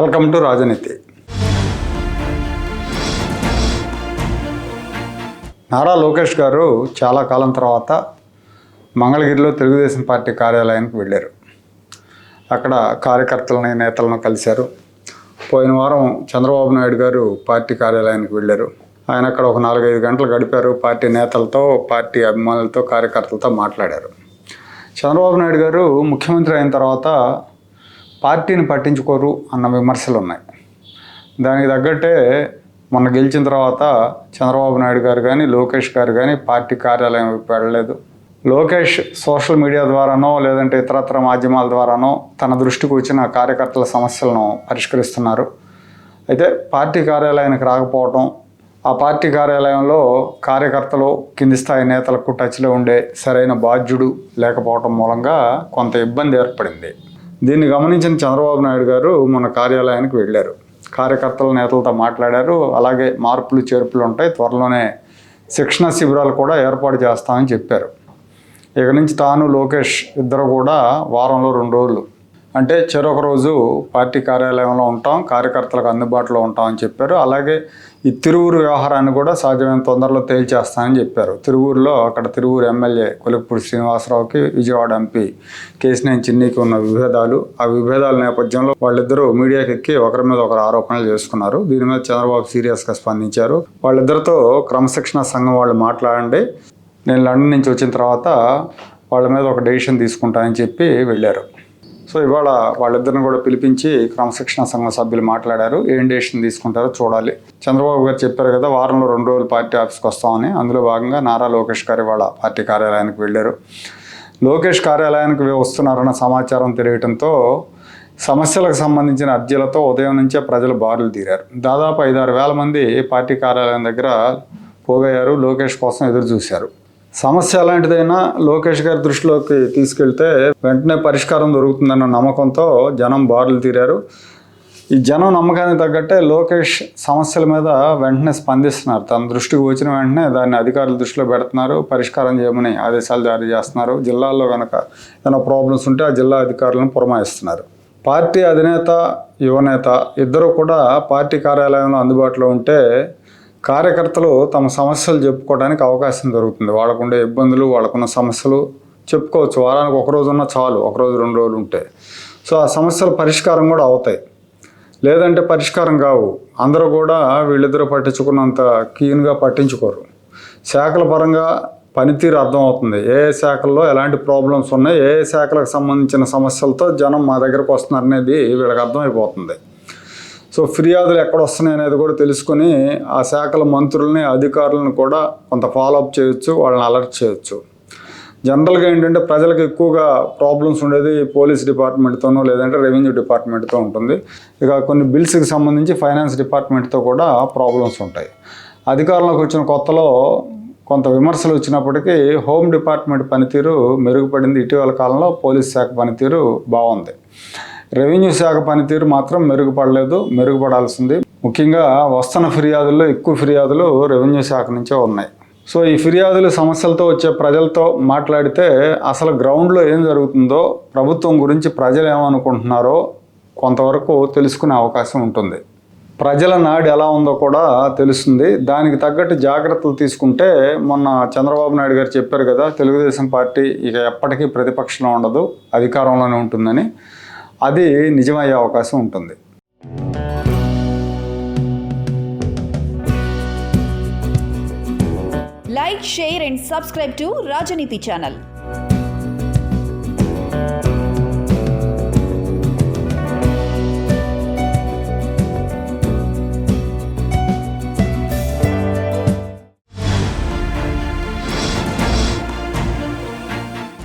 Welcome to రాజనీతి. నారా లోకేష్ గారు చాలా కాలం తర్వాత మంగళగిరిలో తెలుగుదేశం పార్టీ కార్యాలయానికి వెళ్ళారు. అక్కడ కార్యకర్తలని నేతలను కలిశారు. పోయిన వారం చంద్రబాబు నాయుడు గారు పార్టీ కార్యాలయానికి వెళ్ళారు. ఆయన అక్కడ ఒక నాలుగైదు గంటలు గడిపారు. పార్టీ నేతలతో పార్టీ అభిమానులతో కార్యకర్తలతో మాట్లాడారు. చంద్రబాబు నాయుడు గారు ముఖ్యమంత్రి అయిన తర్వాత పార్టీని పట్టించుకోరు అన్న విమర్శలు ఉన్నాయి దానికి తగ్గట్టే మొన్న గెలిచిన తర్వాత చంద్రబాబు నాయుడు గారు కానీ లోకేష్ గారు కానీ పార్టీ కార్యాలయం వెళ్ళలేదు. లోకేష్ సోషల్ మీడియా ద్వారానో లేదంటే ఇతరత్ర మాధ్యమాల ద్వారానో తన దృష్టికి వచ్చిన కార్యకర్తల సమస్యలను పరిష్కరిస్తున్నారు. అయితే పార్టీ కార్యాలయానికి రాకపోవటం ఆ పార్టీ కార్యాలయంలో కార్యకర్తలు కింది స్థాయి నేతలకు టచ్లో ఉండే సరైన బాధ్యుడు లేకపోవటం మూలంగా కొంత ఇబ్బంది ఏర్పడింది. దీన్ని గమనించిన చంద్రబాబు నాయుడు గారు మన కార్యాలయానికి వెళ్ళారు. కార్యకర్తల నేతలతో మాట్లాడారు. అలాగే మార్పులు చేర్పులు ఉంటాయి. త్వరలోనే శిక్షణ శిబిరాలు కూడా ఏర్పాటు చేస్తామని చెప్పారు. ఇక నుంచి తాను లోకేష్ ఇద్దరు కూడా వారంలో రెండు రోజులు అంటే చెరొక రోజు పార్టీ కార్యాలయంలో ఉంటాం కార్యకర్తలకు అందుబాటులో ఉంటామని చెప్పారు. అలాగే ఈ తిరువురు వ్యవహారాన్ని కూడా సాధ్యమైన తొందరలో తేల్చేస్తానని చెప్పారు. తిరువూరులో అక్కడ తిరువూరు ఎమ్మెల్యే కొలిపూడి శ్రీనివాసరావుకి విజయవాడ ఎంపీ కేసినేని చిన్నికి ఉన్న విభేదాలు ఆ విభేదాల నేపథ్యంలో వాళ్ళిద్దరూ మీడియాకి ఎక్కి ఒకరి మీద ఒకరు ఆరోపణలు చేసుకున్నారు. దీని మీద చంద్రబాబు సీరియస్గా స్పందించారు. వాళ్ళిద్దరితో క్రమశిక్షణ సంఘం వాళ్ళు మాట్లాడండి నేను లండన్ నుంచి వచ్చిన తర్వాత వాళ్ళ మీద ఒక డెసిషన్ తీసుకుంటానని చెప్పి వెళ్ళారు. సో ఇవాళ వాళ్ళిద్దరిని కూడా పిలిపించి క్రమశిక్షణ సంఘం సభ్యులు మాట్లాడారు. ఏం డెసిషన్ తీసుకుంటారో చూడాలి. చంద్రబాబు గారు చెప్పారు కదా వారంలో రెండు రోజులు పార్టీ ఆఫీస్కి వస్తామని. అందులో భాగంగా నారా లోకేష్ గారు ఇవాళ పార్టీ కార్యాలయానికి వెళ్ళారు. లోకేష్ కార్యాలయానికి వస్తున్నారన్న సమాచారం తెలియటంతో సమస్యలకు సంబంధించిన అర్జీలతో ఉదయం నుంచే ప్రజలు బారులు తీరారు. దాదాపు ఐదారు వేల మంది పార్టీ కార్యాలయం దగ్గర పోగయ్యారు. లోకేష్ కోసం ఎదురు చూశారు. సమస్య అలాంటిదైనా లోకేష్ గారి దృష్టిలోకి తీసుకెళ్తే వెంటనే పరిష్కారం దొరుకుతుందన్న నమ్మకంతో జనం బారులు తీరారు. ఈ జనం నమ్మకానికి తగ్గట్టే లోకేష్ సమస్యల మీద వెంటనే స్పందిస్తున్నారు. తన దృష్టికి వచ్చిన వెంటనే దాన్ని అధికారుల దృష్టిలో పెడుతున్నారు. పరిష్కారం చేయమని ఆదేశాలు జారీ చేస్తున్నారు. జిల్లాల్లో కనుక ఏమైనా ప్రాబ్లమ్స్ ఉంటే ఆ జిల్లా అధికారులను పురమాయిస్తున్నారు. పార్టీ అధినేత యువనేత ఇద్దరు కూడా పార్టీ కార్యాలయంలో అందుబాటులో ఉంటే కార్యకర్తలు తమ సమస్యలు చెప్పుకోవడానికి అవకాశం దొరుకుతుంది. వాళ్ళకుండే ఇబ్బందులు వాళ్ళకున్న సమస్యలు చెప్పుకోవచ్చు. వారానికి ఒక రోజు ఉన్నా చాలు ఒక రోజు రెండు రోజులు ఉంటే. సో ఆ సమస్యల పరిష్కారం కూడా అవుతాయి. లేదంటే పరిష్కారం కావు. అందరూ కూడా వీళ్ళిద్దరూ పట్టించుకున్నంత కీన్గా పట్టించుకోరు. శాఖల పరంగా పనితీరు అర్థమవుతుంది. ఏ ఏ శాఖల్లో ఎలాంటి ప్రాబ్లమ్స్ ఉన్నాయి ఏ ఏ శాఖలకు సంబంధించిన సమస్యలతో జనం మా దగ్గరకు వస్తున్నారనేది వీళ్ళకి అర్థమైపోతుంది. సో ఫిర్యాదులు ఎక్కడ వస్తున్నాయి అనేది కూడా తెలుసుకొని ఆ శాఖల మంత్రుల్ని అధికారులను కూడా కొంత ఫాలోఅప్ చేయొచ్చు వాళ్ళని అలర్ట్ చేయొచ్చు. జనరల్గా ఏంటంటే ప్రజలకు ఎక్కువగా ప్రాబ్లమ్స్ ఉండేది పోలీస్ డిపార్ట్మెంట్తోనో లేదంటే రెవెన్యూ డిపార్ట్మెంట్తో ఉంటుంది. ఇక కొన్ని బిల్స్కి సంబంధించి ఫైనాన్స్ డిపార్ట్మెంట్తో కూడా ప్రాబ్లమ్స్ ఉంటాయి. అధికారంలోకి వచ్చిన కొత్తలో కొంత విమర్శలు వచ్చినప్పటికీ హోమ్ డిపార్ట్మెంట్ పనితీరు మెరుగుపడింది. ఇటీవల కాలంలో పోలీస్ శాఖ పనితీరు బాగుంది. రెవెన్యూ శాఖ పనితీరు మాత్రం మెరుగుపడలేదు మెరుగుపడాల్సింది. ముఖ్యంగా వస్తున్న ఫిర్యాదుల్లో ఎక్కువ ఫిర్యాదులు రెవెన్యూ శాఖ నుంచే ఉన్నాయి. సో ఈ ఫిర్యాదులు సమస్యలతో వచ్చే ప్రజలతో మాట్లాడితే అసలు గ్రౌండ్లో ఏం జరుగుతుందో ప్రభుత్వం గురించి ప్రజలు ఏమనుకుంటున్నారో కొంతవరకు తెలుసుకునే అవకాశం ఉంటుంది. ప్రజల నాడు ఎలా ఉందో కూడా తెలుస్తుంది. దానికి తగ్గట్టు జాగ్రత్తలు తీసుకుంటే మొన్న చంద్రబాబు నాయుడు గారు చెప్పారు కదా తెలుగుదేశం పార్టీ ఇక ఎప్పటికీ ప్రతిపక్షంలో ఉండదు అధికారంలోనే ఉంటుందని. అది నిజమయ్యే అవకాశం ఉంటుంది. Like share and subscribe to Rajneeti channel